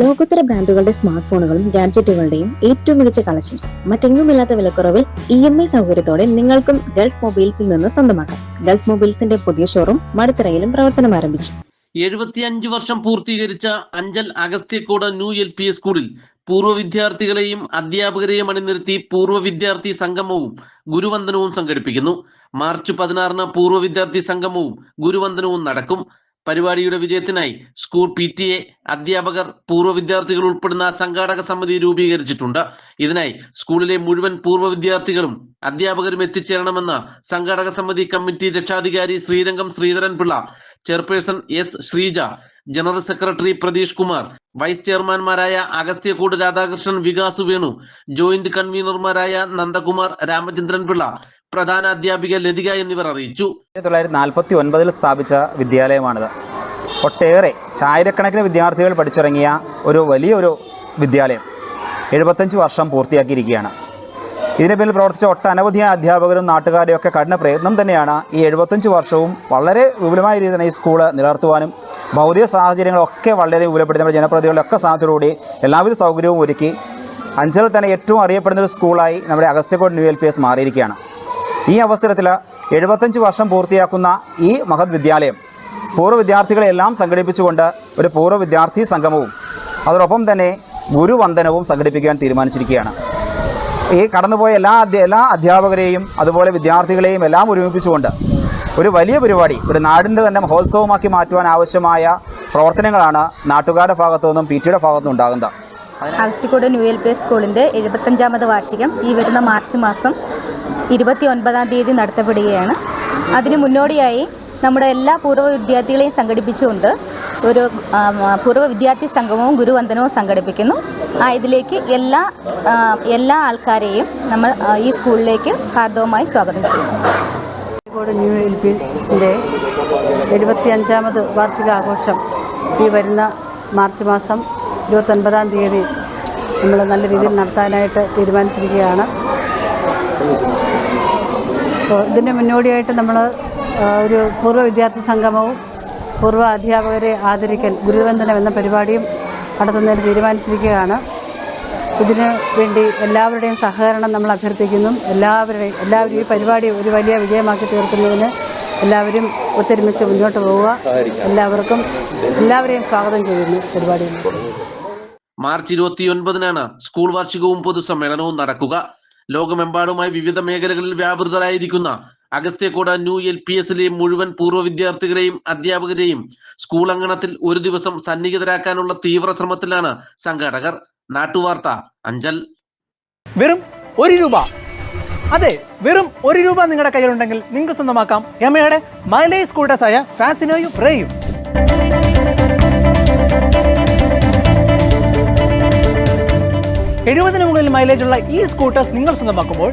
ലോകോത്തര ബ്രാൻഡുകളുടെ സ്മാർട്ട് ഫോണുകളും ഗാഡ്ജറ്റുകളുടെയും ഏറ്റവും മികച്ച കളക്ഷൻസ് മറ്റെങ്ങുമില്ലാത്ത വിലക്കുറവിൽ ഇ എം ഐ സൗകര്യത്തോടെ നിങ്ങൾക്കും ഗൾഫ് മൊബൈൽസിൽ നിന്ന് സ്വന്തമാക്കാം. ഗൾഫ് മൊബൈൽസിന്റെ പുതിയ ഷോറൂം മടുത്തറയിലും പ്രവർത്തനം ആരംഭിച്ചു. എഴുപത്തിയഞ്ച് വർഷം പൂർത്തീകരിച്ച Anchal Agasthyacode new L P സ്കൂളിൽ പൂർവ വിദ്യാർത്ഥികളെയും അധ്യാപകരെയും അണിനിരത്തി പൂർവ വിദ്യാർത്ഥി സംഗമവും ഗുരുവന്ദനവും സംഘടിപ്പിക്കുന്നു. മാർച്ച് പതിനാറിന് പൂർവ വിദ്യാർത്ഥി സംഗമവും ഗുരുവന്ദനവും നടക്കും. പരിപാടിയുടെ വിജയത്തിനായി സ്കൂൾ പി ടി എ അധ്യാപകർ പൂർവ വിദ്യാർത്ഥികൾ ഉൾപ്പെടുന്ന സംഘാടക സമിതി രൂപീകരിച്ചിട്ടുണ്ട്. ഇതിനായി സ്കൂളിലെ മുഴുവൻ പൂർവ വിദ്യാർത്ഥികളും അധ്യാപകരും എത്തിച്ചേരണമെന്ന് സംഘാടക സമിതി കമ്മിറ്റി രക്ഷാധികാരി Srirangam Sreedharan Pillai chairperson S Sreeja general secretary Pratheesh Kumar vice ചെയർമാൻമാരായ അഗസ്ത്യകൂട് Radhakrishnan Vikas Venu joint കൺവീനർമാരായ നന്ദകുമാർ രാമചന്ദ്രൻ പിള്ള പ്രധാന അധ്യാപിക ലതിക എന്നിവർ അറിയിച്ചു. തൊള്ളായിരത്തി നാൽപ്പത്തി ഒൻപതിൽ സ്ഥാപിച്ച വിദ്യാലയമാണിത്. ഒട്ടേറെ ചായിരക്കണക്കിന് വിദ്യാർത്ഥികൾ പഠിച്ചിറങ്ങിയ ഒരു വലിയൊരു വിദ്യാലയം. എഴുപത്തഞ്ച് വർഷം പൂർത്തിയാക്കിയിരിക്കുകയാണ്. ഇതിന് പിന്നിൽ പ്രവർത്തിച്ച ഒട്ടനവധി അധ്യാപകരും നാട്ടുകാരും ഒക്കെ കഠിന പ്രയത്നം തന്നെയാണ് ഈ എഴുപത്തഞ്ച് വർഷവും വളരെ വിപുലമായ രീതിയിൽ തന്നെ ഈ സ്കൂൾ നിലനിർത്തുവാനും ഭൗതിക സാഹചര്യങ്ങളൊക്കെ വളരെയധികം വിപുലപ്പെടുത്തി നമ്മുടെ ജനപ്രതിനിധികളുടെ സ്ഥാനത്തോടുകൂടി എല്ലാവിധ സൗകര്യവും ഒരുക്കി അഞ്ചലിൽ തന്നെ ഏറ്റവും അറിയപ്പെടുന്ന ഒരു സ്കൂളായി നമ്മുടെ Agasthyacode new L P S മാറിയിരിക്കുകയാണ്. ഈ അവസരത്തിൽ എഴുപത്തഞ്ച് വർഷം പൂർത്തിയാക്കുന്ന ഈ മഹത് വിദ്യാലയം പൂർവ വിദ്യാർത്ഥികളെ എല്ലാം സംഘടിപ്പിച്ചുകൊണ്ട് ഒരു പൂർവ വിദ്യാർത്ഥി സംഗമവും അതോടൊപ്പം തന്നെ ഗുരുവന്ദനവും സംഘടിപ്പിക്കാൻ തീരുമാനിച്ചിരിക്കുകയാണ്. ഈ കടന്നുപോയ എല്ലാ എല്ലാ അധ്യാപകരെയും അതുപോലെ വിദ്യാർത്ഥികളെയും എല്ലാം ഒരുമിപ്പിച്ചുകൊണ്ട് ഒരു വലിയ പരിപാടി ഒരു നാടിന്റെ തന്നെ മഹോത്സവമാക്കി മാറ്റുവാൻ ആവശ്യമായ പ്രവർത്തനങ്ങളാണ് നാട്ടുകാരുടെ ഭാഗത്തു നിന്നും പി ടിയുടെ ഭാഗത്തു നിന്നും ഉണ്ടാകുന്നത്. Agasthicode new L P S സ്കൂളിന്റെ എഴുപത്തഞ്ചാമത് വാർഷികം ഈ വരുന്ന മാർച്ച് മാസം ഇരുപത്തി ഒൻപതാം തീയതി നടത്തപ്പെടുകയാണ്. അതിന് മുന്നോടിയായി നമ്മുടെ എല്ലാ പൂർവ വിദ്യാർത്ഥികളെയും സംഘടിപ്പിച്ചുകൊണ്ട് ഒരു പൂർവ വിദ്യാർത്ഥി സംഗമവും ഗുരുവന്ദനവും സംഘടിപ്പിക്കുന്നു. ആ ഇതിലേക്ക് എല്ലാ എല്ലാ ആൾക്കാരെയും നമ്മൾ ഈ സ്കൂളിലേക്ക് ഹാർദവമായി സ്വാഗതം ചെയ്യുന്നു. ന്യൂ എൽ പി എഴുപത്തി അഞ്ചാമത് വാർഷികാഘോഷം ഈ വരുന്ന മാർച്ച് മാസം ഇരുപത്തൊൻപതാം തീയതി നമ്മൾ നല്ല രീതിയിൽ നടത്താനായിട്ട് തീരുമാനിച്ചിരിക്കുകയാണ്. ഇതിന്റെ മുന്നോടിയായിട്ട് നമ്മൾ ഒരു പൂർവ വിദ്യാർത്ഥി സംഗമവും പൂർവ അധ്യാപകരെ ആദരിക്കൽ ഗുരുവന്ദനം എന്ന പരിപാടിയും നടത്തുന്നതിന് തീരുമാനിച്ചിരിക്കുകയാണ്. ഇതിന് വേണ്ടി എല്ലാവരുടെയും സഹകരണം നമ്മൾ അഭ്യർത്ഥിക്കുന്നു. എല്ലാവരുടെയും എല്ലാവരും ഈ പരിപാടി ഒരു വലിയ വിജയമാക്കി തീർക്കുന്നതിന് എല്ലാവരും ഒത്തൊരുമിച്ച് മുന്നോട്ട് പോവുക. എല്ലാവർക്കും എല്ലാവരെയും സ്വാഗതം ചെയ്യുന്നു പരിപാടിയിൽ. മാർച്ച് ഇരുപത്തിയൊൻപതിനാണ് സ്കൂൾ വാർഷികവും പൊതുസമ്മേളനവും നടക്കുക. ലോകമെമ്പാടുമായി വിവിധ മേഖലകളിൽ വ്യാപൃതരായിരിക്കുന്ന അഗസ്ത്യക്കോട് ന്യൂ എൽ പി എസിലെ മുഴുവൻ പൂർവ വിദ്യാർത്ഥികളെയും അധ്യാപകരെയും സ്കൂൾ അങ്കണത്തിൽ ഒരു ദിവസം സന്നിഹിതരാക്കാനുള്ള തീവ്ര ശ്രമത്തിലാണ് സംഘാടകർ. നാട്ടുവാർത്ത അഞ്ചൽ. വെറും ഒരു രൂപ. അതെ വെറും ഒരു രൂപ നിങ്ങളുടെ കയ്യിലുണ്ടെങ്കിൽ നിങ്ങൾക്ക് സ്വന്തമാക്കാം. യമയുടെ മൈലേജ് സ്കൂട്ടേഴ്സായ ഫാസിനോയും റേയും. എഴുപതിന് മുകളിൽ മൈലേജുള്ള ഈ സ്കൂട്ടേഴ്സ് നിങ്ങൾ സ്വന്തമാക്കുമ്പോൾ